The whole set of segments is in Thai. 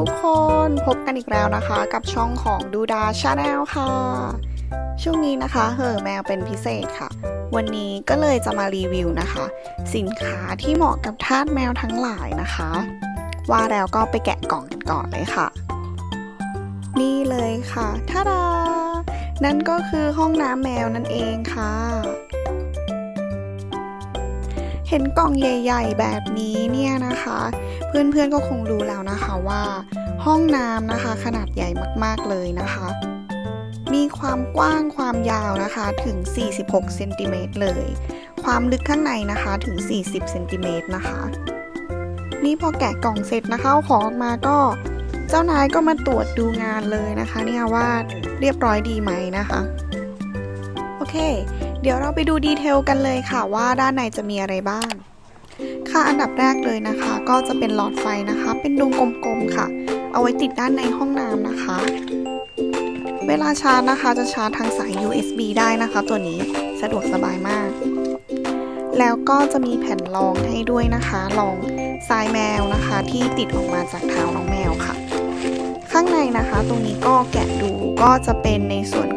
ทุกคนพบกันอีกแล้วนะคะ กับช่องของดูดาชาแนลค่ะ ช่วงนี้นะคะเห่อแมวเป็นพิเศษค่ะ วันนี้ก็เลยจะมารีวิวนะคะ สินค้าที่เหมาะกับทาสแมวทั้งหลายนะคะ ว่าแล้วก็ไปแกะกล่องกันก่อนเลยค่ะ นี่เลยค่ะท่าดา นั่นก็คือห้องน้ำแมวนั่นเองค่ะ เห็นกล่องใหญ่ ๆ แบบนี้เนี่ยนะคะ เพื่อนๆก็คงรู้แล้วนะคะว่า ห้องน้ำนะคะขนาดใหญ่มากๆเลยนะคะ มีความกว้างความยาวนะคะถึง 46เซนติเมตรเลย ความลึกข้างในนะคะถึง 40เซนติเมตรนะคะ นี่พอแกะกล่องเสร็จนะคะของออกมาก็เจ้านายก็มาตรวจดูงานเลยนะคะ เนี่ยว่าเรียบร้อยดีไหมนะคะ โอเค เดี๋ยวเราไปดูดีเทลกันเลยค่ะว่าด้านในจะมีอะไรบ้าง ค่ะอันดับแรกเลยนะคะ ก็จะเป็นหลอดไฟนะคะ เป็นดวงกลมๆค่ะ เอาไว้ติดด้านในห้องน้ำนะคะ เวลาชาร์จนะคะจะชาร์จทางสาย USB ได้นะคะ ตัวนี้สะดวกสบายมาก แล้วก็จะมีแผ่นรองให้ด้วยนะคะรองทรายแมวนะคะที่ติดออกมาจากเท้าน้องแมวค่ะ ข้างในนะคะ ตรงนี้ก็แกะดูก็จะเป็นในส่วน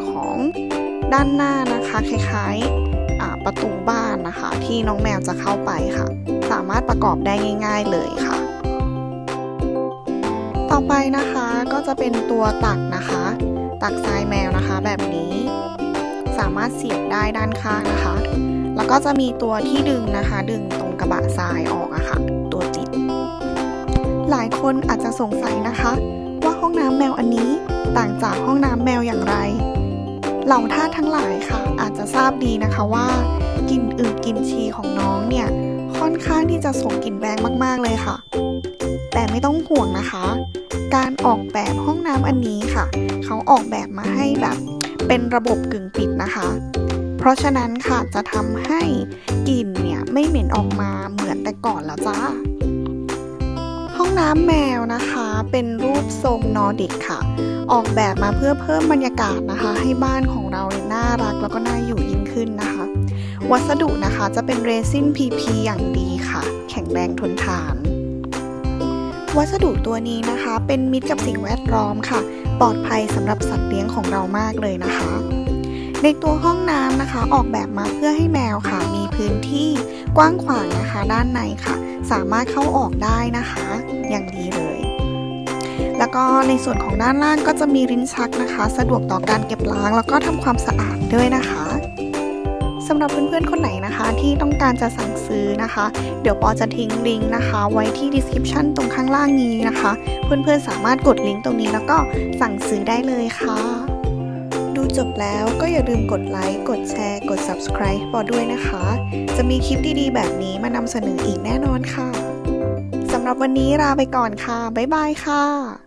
ด้านหน้านะคะคล้ายๆประตูบ้านนะคะ ที่น้องแมวจะเข้าไปค่ะ สามารถประกอบได้ง่าย ๆเลยค่ะ ต่อไปนะคะก็จะเป็นตัวตักนะคะ ตักทรายแมวนะคะแบบนี้ สามารถเสียบได้ด้านข้างนะคะ แล้วก็จะมีตัวที่ดึงนะคะ ดึงตรงกระบะทรายออกอะค่ะ ตัวติดหลายคนอาจจะสงสัยนะคะ ว่าห้องน้ำแมวอันนี้ต่างจากห้องน้ำแมวอย่างไร เหล่าท่าสทั้งหลายค่ะ อาจจะทราบดีนะคะว่ากลิ่นอึกลิ่นฉี่ของน้องเนี่ยค่อนข้างที่จะส่งกลิ่นแรงมากๆเลยค่ะ แต่ไม่ต้องห่วงนะคะ การออกแบบห้องน้ำอันนี้ค่ะ เขาออกแบบมาให้แบบเป็นระบบกึ่งปิดนะคะ เพราะฉะนั้นค่ะจะทำให้กลิ่นเนี่ยไม่เหม็นออกมาเหมือนแต่ก่อนแล้วจ้า องน้ำแมวนะคะ เป็นรูปทรงนอร์ดิกค่ะ ออกแบบมาเพื่อเพิ่มบรรยากาศนะคะ ให้บ้านของเราเนี่ยน่ารักแล้วก็น่าอยู่ยิ่งขึ้นนะคะ วัสดุนะคะจะเป็นเรซิน PP อย่างดีค่ะ แข็งแรงทนทาน วัสดุตัวนี้นะคะ เป็นมิตรกับสิ่งแวดล้อมค่ะ ปลอดภัยสำหรับสัตว์เลี้ยงของเรามากเลยนะคะ ในตัวห้องน้ำนะคะ ออกแบบมาเพื่อให้แมวค่ะ มีพื้นที่กว้างขวางนะคะ ด้านในค่ะ สามารถเข้าออกได้นะคะ อย่างดีเลย แล้วก็ในส่วนของด้านล่างก็จะมีลิ้นชักนะคะ สะดวกต่อการเก็บล้าง แล้วก็ทำความสะอาดด้วยนะคะสำหรับเพื่อนๆ คนไหนนะคะที่ต้องการจะสั่งซื้อนะคะ เดี๋ยวปอจะทิ้งลิงก์นะคะ ไว้ที่ description ตรงข้างล่างนี้นะคะ เพื่อนๆ สามารถกดลิงก์ตรงนี้แล้วก็สั่งซื้อได้เลยค่ะ จบแล้วก็อย่าลืมกดไลค์ กดแชร์ กด subscribe ให้ปอด้วยนะคะ จะมีคลิปดีๆ แบบนี้มานำเสนออีกแน่นอนค่ะ สำหรับวันนี้ลาไปก่อนค่ะ บ๊ายบายค่ะ